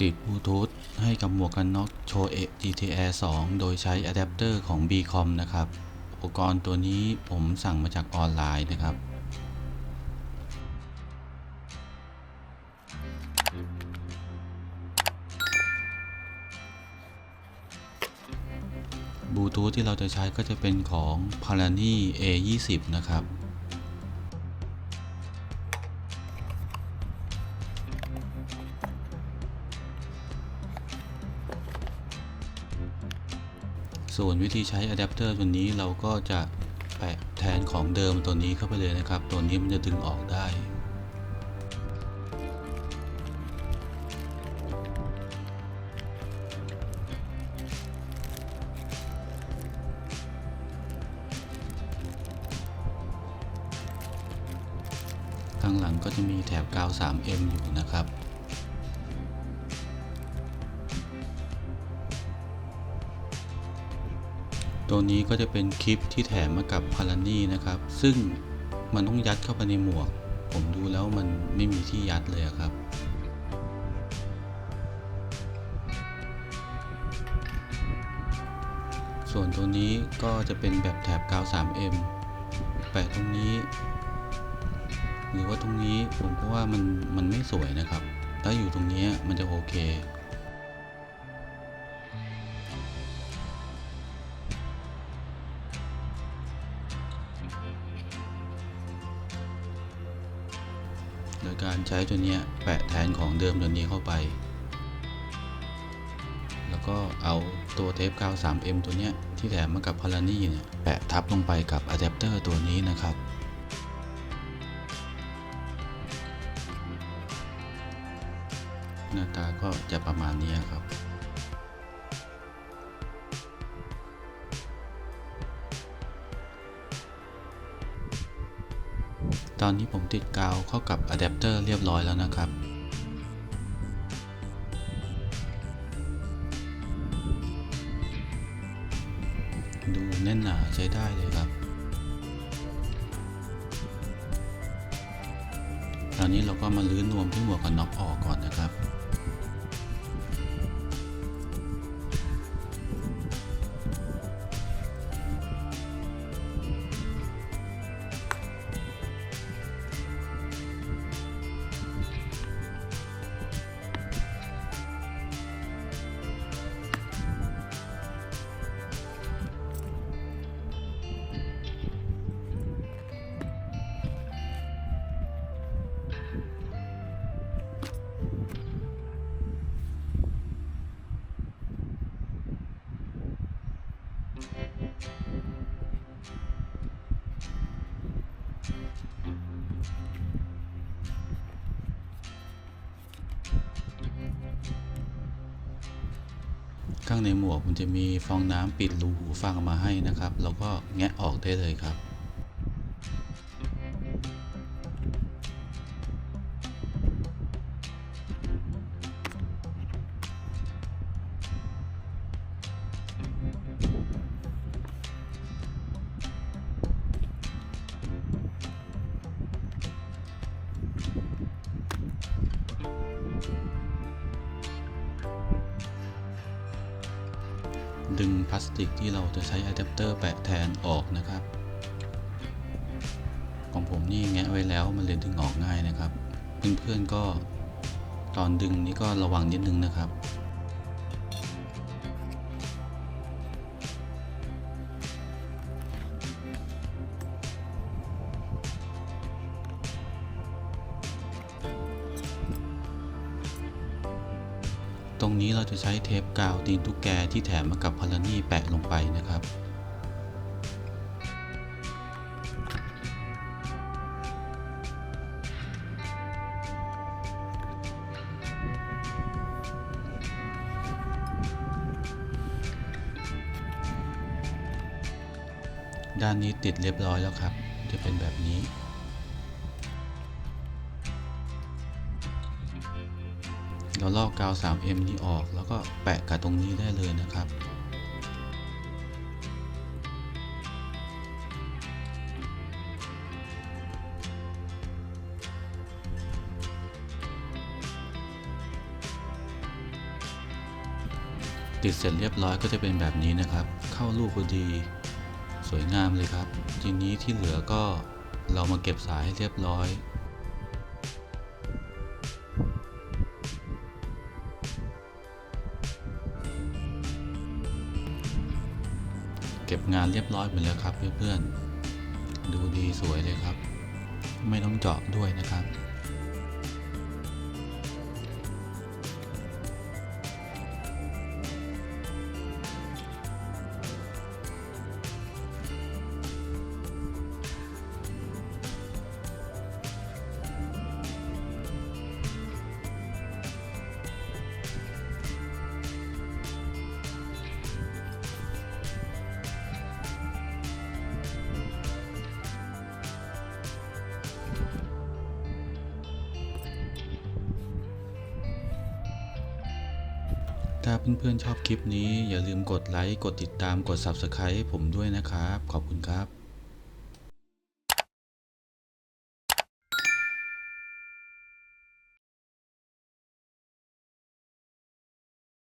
ติดบลูทูธให้กับหมวกกันน็อกโชเอะ GTR 2 โดยใช้อะแดปเตอร์ของ Bcom นะครับ อุปกรณ์ตัวนี้ผมสั่งมาจากออนไลน์นะครับบลูทูธที่เราจะใช้ก็จะเป็นของ p a l a n i A20 นะครับ ส่วนวิธีใช้อะแดปเตอร์ตัวนี้เราก็จะแปะแทนของเดิมตัวนี้เข้าไปเลยนะครับ ตัวนี้มันจะดึงออกได้ข้างหลังก็จะมีแถบกาว 3M อยู่นะครับ ตัวนี้ก็จะเป็นคลิปที่แถมมากับพารานี่นะครับ ซึ่งมันต้องยัดเข้าไปในหมวก ผมดูแล้วมันไม่มีที่ยัดเลยครับส่วนตัวนี้ก็จะเป็นแบบแถบกาว 3M แปะตรงนี้ หรือว่าตรงนี้ผมก็ว่ามันมันไม่สวยนะครับ ถ้าอยู่ตรงนี้มันจะโอเค โดยการใช้ตัวนี้แปะแทนของเดิมตัวนี้เข้าไป แล้วก็เอาตัวเทปกาว 3M ตัวนี้ที่แถมมากับพารานี่เนี่ยแปะทับลงไปกับอะแดปเตอร์ตัวนี้นะครับหน้าตาก็จะประมาณนี้ครับ ตอนนี้ผมติดกาวเข้ากับอะแดปเตอร์เรียบร้อยแล้วนะครับ ดูแน่นหนาใช้ได้เลยครับ ตอนนี้เราก็มาลื้อนวมที่หมวกกันน็อกออกก่อนนะครับ ข้างในหมวกมันจะมีฟองน้ำปิดรูหูฟังมาให้นะครับ เราก็แงะออกได้เลยครับ ดึงพลาสติกที่เราจะใช้อะแดปเตอร์แปะแทนออกนะครับ ของผมนี่แงะไว้แล้วมันเลยดึงออกง่ายนะครับ เพื่อนๆก็ตอนดึงนี่ก็ระวังนิดนึงนะครับ รงนี้เราจะใช้เทปกาวตีนตุ๊กแกที่แถมมากับพารานี่แปะลงไปนะครับด้านนี้ติดเรียบร้อยแล้วครับ จะเป็นแบบนี้ เราลอกกาว 3M นี้ออกแล้วก็แปะกับตรงนี้ได้เลยนะครับติดเสร็จเรียบร้อยก็จะเป็นแบบนี้นะครับ เข้ารูปพอดีสวยงามเลยครับ ทีนี้ที่เหลือก็เรามาเก็บสายให้เรียบร้อย เก็บงานเรียบร้อยหมดแล้วครับเพื่อนๆ ดูดีสวยเลยครับ ไม่ต้องเจาะด้วยนะครับ ถ้าเพื่อนๆชอบคลิปนี้อย่าลืมกดไลค์ กดติดตาม กด Subscribe ให้ผมด้วยนะครับ ขอบคุณครับ